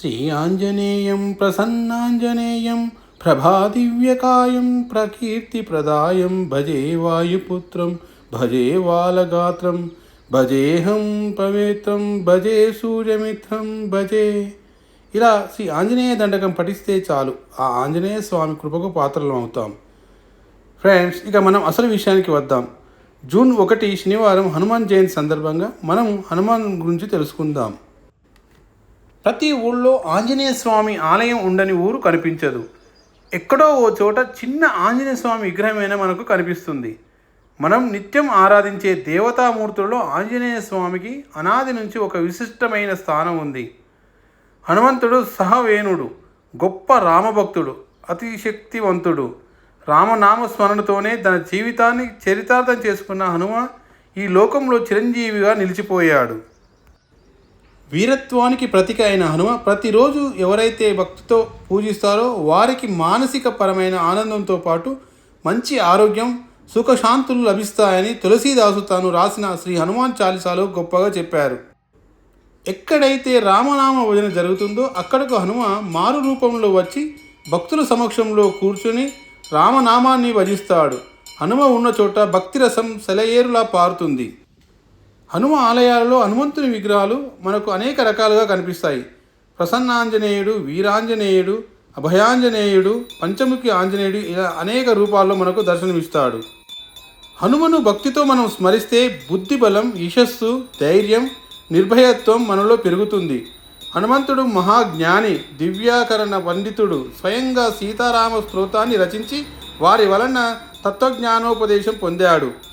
శ్రీ ఆంజనేయం ప్రసన్నాంజనేయం ప్రభాదివ్యకాయం ప్రకీర్తిప్రదాయం భజే వాయుపుత్రం భజే వాలగాత్రం భజేహం పవిత్రం భజే సూర్యమిత్రం భజే ఇలా శ్రీ ఆంజనేయ దండకం పఠిస్తే చాలు. ఆ ఆంజనేయ స్వామి కృపకు పాత్రలం అవుతాం. ఫ్రెండ్స్ ఇక మనం అసలు విషయానికి వద్దాం. జూన్ ఒకటి శనివారం హనుమాన్ జయంతి సందర్భంగా మనం హనుమాన్ గురించి తెలుసుకుందాం. ప్రతి ఊళ్ళో ఆంజనేయ స్వామి ఆలయం ఉండని ఊరు కనిపించదు. ఎక్కడో ఓ చోట చిన్న ఆంజనేయ స్వామి విగ్రహమైన మనకు కనిపిస్తుంది. మనం నిత్యం ఆరాధించే దేవతామూర్తులలో ఆంజనేయ స్వామికి అనాది నుంచి ఒక విశిష్టమైన స్థానం ఉంది. హనుమంతుడు సహవేణుడు గొప్ప రామభక్తుడు అతి శక్తివంతుడు. రామనామ స్మరణతోనే తన జీవితాన్ని చరితార్థం చేసుకున్న హనుమ ఈ లోకంలో చిరంజీవిగా నిలిచిపోయాడు. వీరత్వానికి ప్రతీక అయిన హనుమ ప్రతిరోజు ఎవరైతే భక్తితో పూజిస్తారో వారికి మానసిక పరమైన ఆనందంతో పాటు మంచి ఆరోగ్యం సుఖశాంతులు లభిస్తాయని తులసీదాసు తాను రాసిన శ్రీ హనుమాన్ చాలీసాలో గొప్పగా చెప్పారు. ఎక్కడైతే రామనామ భజన జరుగుతుందో అక్కడకు హనుమ మారు రూపంలో వచ్చి భక్తుల సమక్షంలో కూర్చుని రామనామాన్ని భజిస్తాడు. హనుమ ఉన్న చోట భక్తిరసం సెలయేరులా పారుతుంది. హనుమ ఆలయాలలో హనుమంతుని విగ్రహాలు మనకు అనేక రకాలుగా కనిపిస్తాయి. ప్రసన్నాంజనేయుడు వీరాంజనేయుడు అభయాంజనేయుడు పంచముఖి ఆంజనేయుడు ఇలా అనేక రూపాల్లో మనకు దర్శనమిస్తాడు. హనుమను భక్తితో మనం స్మరిస్తే బుద్ధి బలం యశస్సు ధైర్యం నిర్భయత్వం మనలో పెరుగుతుంది. హనుమంతుడు మహాజ్ఞాని దివ్యాకరణ పండితుడు స్వయంగా సీతారామ స్తోత్రాన్ని రచించి వారి వలన తత్వజ్ఞానోపదేశం పొందాడు.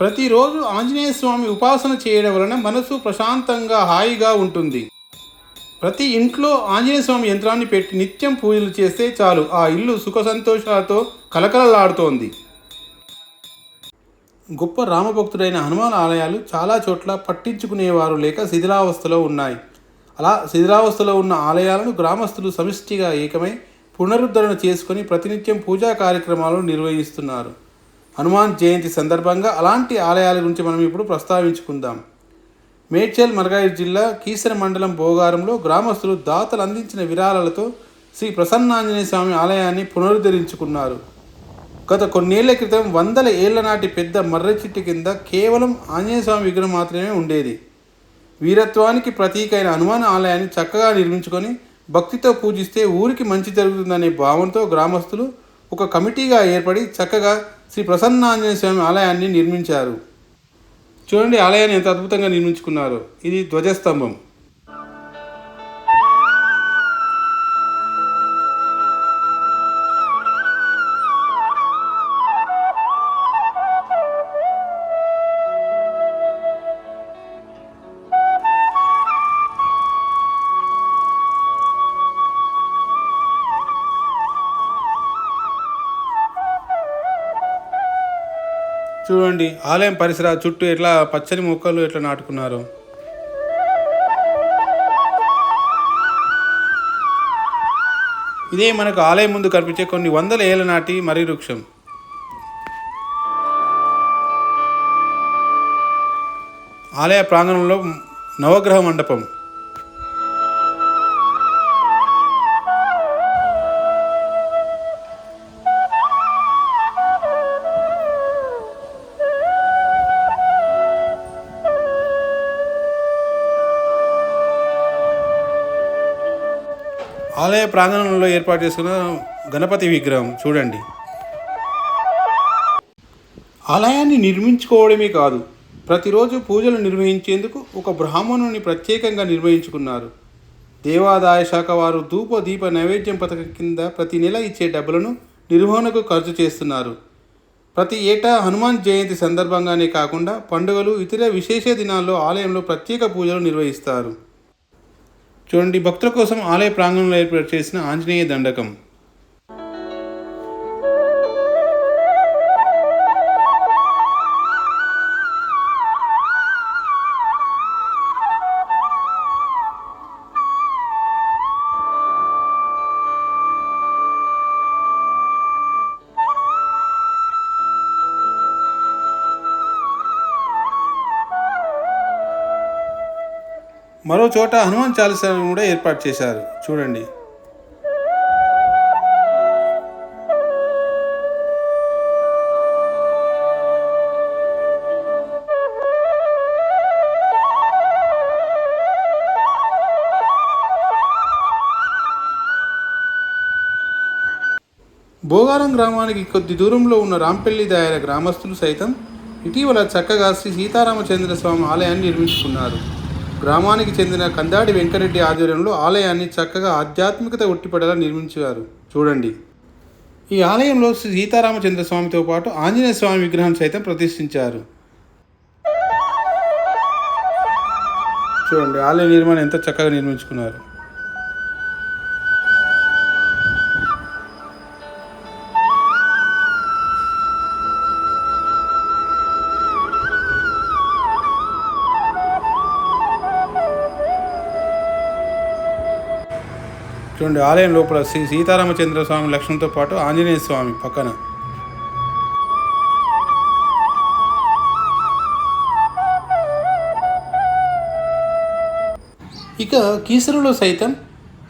ప్రతిరోజు ఆంజనేయ స్వామి ఉపాసన చేయడం వలన మనసు ప్రశాంతంగా హాయిగా ఉంటుంది. ప్రతి ఇంట్లో ఆంజనేయ స్వామి యంత్రాన్ని పెట్టి నిత్యం పూజలు చేస్తే చాలు. ఆ ఇల్లు సుఖ సంతోషాలతో కలకలలాడుతోంది గొప్ప రామభక్తుడైన హనుమాన్ ఆలయాలు చాలా చోట్ల పట్టించుకునేవారు లేక శిథిలావస్థలో ఉన్నాయి. అలా శిథిలావస్థలో ఉన్న ఆలయాలను గ్రామస్తులు సమిష్టిగా ఏకమై పునరుద్ధరణ చేసుకొని ప్రతినిత్యం పూజా కార్యక్రమాలను నిర్వహిస్తున్నారు. హనుమాన్ జయంతి సందర్భంగా అలాంటి ఆలయాల గురించి మనం ఇప్పుడు ప్రస్తావించుకుందాం. మేడ్చల్ మరగాయి జిల్లా కీసర మండలం భోగారంలో గ్రామస్తులు దాతలు అందించిన విరాళాలతో శ్రీ ప్రసన్నాంజనేయ స్వామి ఆలయాన్ని పునరుద్ధరించుకున్నారు. గత కొన్నేళ్ళ క్రితం వందల ఏళ్ళ నాటి పెద్ద మర్రి చెట్టు కింద కేవలం ఆంజనేయ స్వామి విగ్రహం మాత్రమే ఉండేది. వీరత్వానికి ప్రతీక అయిన హనుమాన్ ఆలయాన్ని చక్కగా నిర్మించుకొని భక్తితో పూజిస్తే ఊరికి మంచి జరుగుతుందనే భావంతో గ్రామస్తులు ఒక కమిటీగా ఏర్పడి చక్కగా శ్రీ ప్రసన్నాంజనేయ స్వామి ఆలయాన్ని నిర్మించారు. చూడండి ఆలయాన్ని ఎంత అద్భుతంగా నిర్మించుకున్నారు. ఇది ధ్వజస్తంభం. చూడండి ఆలయం పరిసర చుట్టూ ఎట్లా పచ్చని మొక్కలు ఎట్లా నాటుకున్నారు. ఇదే మనకు ఆలయం ముందు కనిపించే కొన్ని వందల ఏళ్ళ నాటి మర్రి వృక్షం. ఆలయ ప్రాంగణంలో నవగ్రహ మండపం. ఆలయ ప్రాంగణంలో ఏర్పాటు చేసుకున్న గణపతి విగ్రహం చూడండి. ఆలయాన్ని నిర్మించుకోవడమే కాదు ప్రతిరోజు పూజలు నిర్వహించేందుకు ఒక బ్రాహ్మణుని ప్రత్యేకంగా నిర్వహించుకున్నారు. దేవాదాయ శాఖ వారు ధూప దీప నైవేద్యం పథకం కింద ప్రతి నెల ఇచ్చే డబ్బులను నిర్వహణకు ఖర్చు చేస్తున్నారు. ప్రతి ఏటా హనుమాన్ జయంతి సందర్భంగానే కాకుండా పండుగలు ఇతర విశేష దినాల్లో ఆలయంలో ప్రత్యేక పూజలు నిర్వహిస్తారు. చూడండి భక్తుల కోసం ఆలయ ప్రాంగణంలో ఏర్పాటు చేసిన ఆంజనేయ దండకం. మరో చోట హనుమాన్ చాలీసాను కూడా ఏర్పాటు చేశారు. చూడండి. భోగారం గ్రామానికి కొద్ది దూరంలో ఉన్న రాంపల్లి దాయర గ్రామస్తులు సైతం ఇటీవల చక్కగా శ్రీ సీతారామచంద్ర స్వామి ఆలయాన్ని నిర్మించుకున్నారు. గ్రామానికి చెందిన కందాడి వెంకరెడ్డి ఆధ్వర్యంలో ఆలయాన్ని చక్కగా ఆధ్యాత్మికత ఉట్టిపడేలా నిర్మించారు. చూడండి. ఈ ఆలయంలో శ్రీ సీతారామచంద్ర స్వామితో పాటు ఆంజనేయ స్వామి విగ్రహం సైతం ప్రతిష్ఠించారు. చూడండి ఆలయ నిర్మాణం ఎంత చక్కగా నిర్మించుకున్నారు. చూడండి ఆలయం లోపల శ్రీ సీతారామచంద్ర స్వామి లక్ష్మణతో పాటు ఆంజనేయ స్వామి పక్కన. ఇక కీసరులో సైతం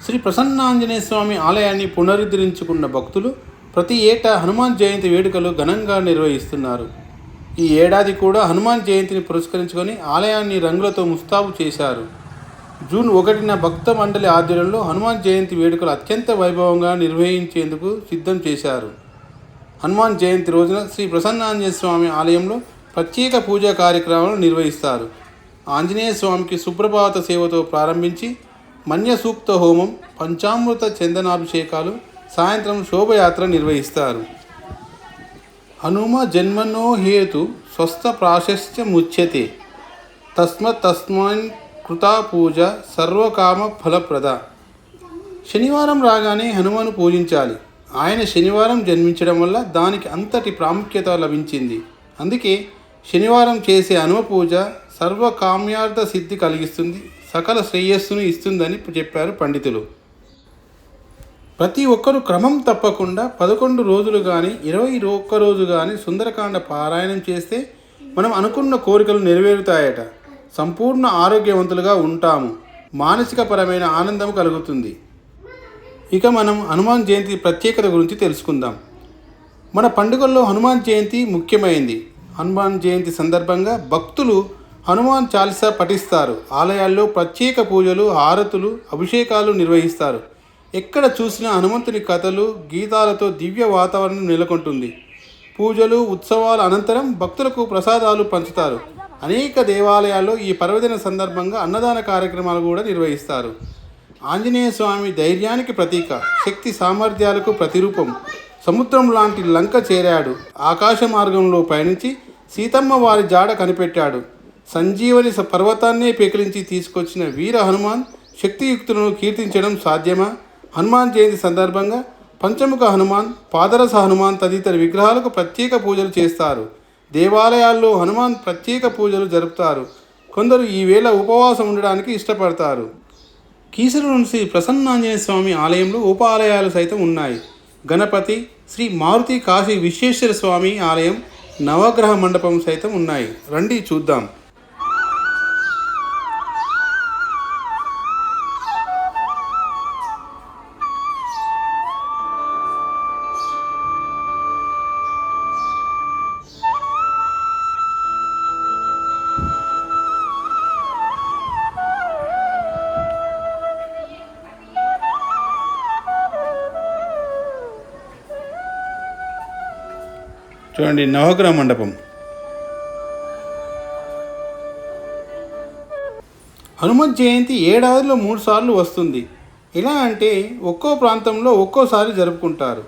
శ్రీ ప్రసన్నాంజనేయ స్వామి ఆలయాన్ని పునరుద్ధరించుకున్న భక్తులు ప్రతి ఏటా హనుమాన్ జయంతి వేడుకలు ఘనంగా నిర్వహిస్తున్నారు. ఈ ఏడాది కూడా హనుమాన్ జయంతిని పురస్కరించుకొని ఆలయాన్ని రంగులతో ముస్తాబు చేశారు. జూన్ ఒకటిన భక్త మండలి ఆధ్వర్యంలో హనుమాన్ జయంతి వేడుకలు అత్యంత వైభవంగా నిర్వహించేందుకు సిద్ధం చేశారు. హనుమాన్ జయంతి రోజున శ్రీ ప్రసన్నాంజనేయ స్వామి ఆలయంలో ప్రత్యేక పూజా కార్యక్రమాలు నిర్వహిస్తారు. ఆంజనేయ స్వామికి సుప్రభాత సేవతో ప్రారంభించి మన్య సూక్త హోమం పంచామృత చందనాభిషేకాలు సాయంత్రం శోభయాత్ర నిర్వహిస్తారు. హనుమ జన్మనో హేతు స్వస్థ ప్రాశస్త్య ముచ్యతే తస్మ తస్మాన్ కృతా పూజ సర్వకామ ఫలప్రద. శనివారం రాగానే హనుమాను పూజించాలి. ఆయన శనివారం జన్మించడం వల్ల దానికి అంతటి ప్రాముఖ్యత లభించింది. అందుకే శనివారం చేసే హనుమ పూజ సర్వకామ్యార్థ సిద్ధి కలిగిస్తుంది సకల శ్రేయస్సును ఇస్తుందని చెప్పారు పండితులు. ప్రతి ఒక్కరూ క్రమం తప్పకుండా పదకొండు రోజులు కానీ ఇరవై ఒక్క రోజు కానీ సుందరకాండ పారాయణం చేస్తే మనం అనుకున్న కోరికలు నెరవేరుతాయట. సంపూర్ణ ఆరోగ్యవంతులుగా ఉంటాము. మానసికపరమైన ఆనందం కలుగుతుంది. ఇక మనం హనుమాన్ జయంతి ప్రత్యేకత గురించి తెలుసుకుందాం. మన పండుగల్లో హనుమాన్ జయంతి ముఖ్యమైంది. హనుమాన్ జయంతి సందర్భంగా భక్తులు హనుమాన్ చాలీసా పఠిస్తారు. ఆలయాల్లో ప్రత్యేక పూజలు హారతులు అభిషేకాలు నిర్వహిస్తారు. ఎక్కడ చూసినా హనుమంతుని కథలు గీతాలతో దివ్య వాతావరణం నెలకొంటుంది. పూజలు ఉత్సవాల అనంతరం భక్తులకు ప్రసాదాలు పంచుతారు. అనేక దేవాలయాల్లో ఈ పర్వదిన సందర్భంగా అన్నదాన కార్యక్రమాలు కూడా నిర్వహిస్తారు. ఆంజనేయ స్వామి ధైర్యానికి ప్రతీక శక్తి సామర్థ్యాలకు ప్రతిరూపం. సముద్రం లాంటి లంక చేరాడు. ఆకాశ మార్గంలో పయనించి సీతమ్మ వారి జాడ కనిపెట్టాడు. సంజీవని పర్వతాన్నే పెకిలించి తీసుకొచ్చిన వీర హనుమాన్ శక్తియుక్తులను కీర్తించడం సాధ్యమా? హనుమాన్ జయంతి సందర్భంగా పంచముఖ హనుమాన్ పాదరస హనుమాన్ తదితర విగ్రహాలకు ప్రత్యేక పూజలు చేస్తారు. దేవాలయాల్లో హనుమాన్ ప్రత్యేక పూజలు జరుపుతారు. కొందరు ఈవేళ ఉపవాసం ఉండడానికి ఇష్టపడతారు. కీసరు నుంచి ప్రసన్నాంజనేయ స్వామి ఆలయంలో ఉప ఆలయాలు సైతం ఉన్నాయి. గణపతి శ్రీ మారుతి కాశీ విశ్వేశ్వర స్వామి ఆలయం నవగ్రహ మండపం సైతం ఉన్నాయి. రండి చూద్దాం. చూడండి నవగ్రహ మండపం. హనుమత్ జయంతి ఏడాదిలో మూడు సార్లు వస్తుంది. ఎలా అంటే ఒక్కో ప్రాంతంలో ఒక్కోసారి జరుపుకుంటారు.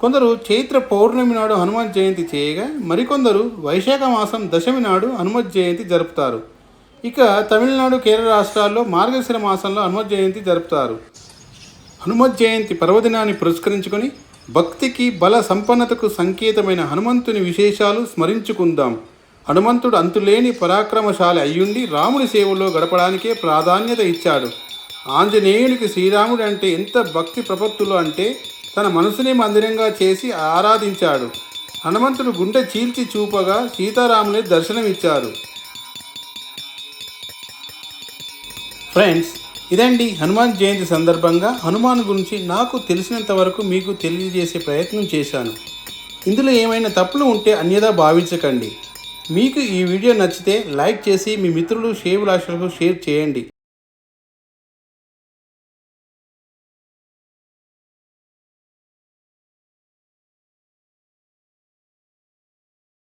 కొందరు చైత్ర పౌర్ణమి నాడు హనుమత్ జయంతి చేయగా మరికొందరు వైశాఖ మాసం దశమి నాడు హనుమత్ జయంతి జరుపుతారు. ఇక తమిళనాడు కేరళ రాష్ట్రాల్లో మార్గశిర మాసంలో హనుమత్ జయంతి జరుపుతారు. హనుమత్ జయంతి పర్వదినాన్ని పురస్కరించుకొని భక్తికి బల సంపన్నతకు సంకేతమైన హనుమంతుని విశేషాలు స్మరించుకుందాం. హనుమంతుడు అంతులేని పరాక్రమశాలి అయ్యుండి రాముడి సేవలో గడపడానికే ప్రాధాన్యత ఇచ్చాడు. ఆంజనేయునికి శ్రీరాముడు అంటే ఎంత భక్తి ప్రపత్తులు అంటే తన మనసుని మందిరంగా చేసి ఆరాధించాడు. హనుమంతుడు గుండె చీల్చి చూపగా సీతారాముని దర్శనమిచ్చారు. ఫ్రెండ్స్ ఇదండి హనుమాన్ జయంతి సందర్భంగా హనుమాన్ గురించి నాకు తెలిసినంత వరకు మీకు తెలియజేసే ప్రయత్నం చేశాను. ఇందులో ఏమైనా తప్పులు ఉంటే అన్యదా భావించకండి. మీకు ఈ వీడియో నచ్చితే లైక్ చేసి మీ మిత్రులు షేవులాషలకు షేర్ చేయండి.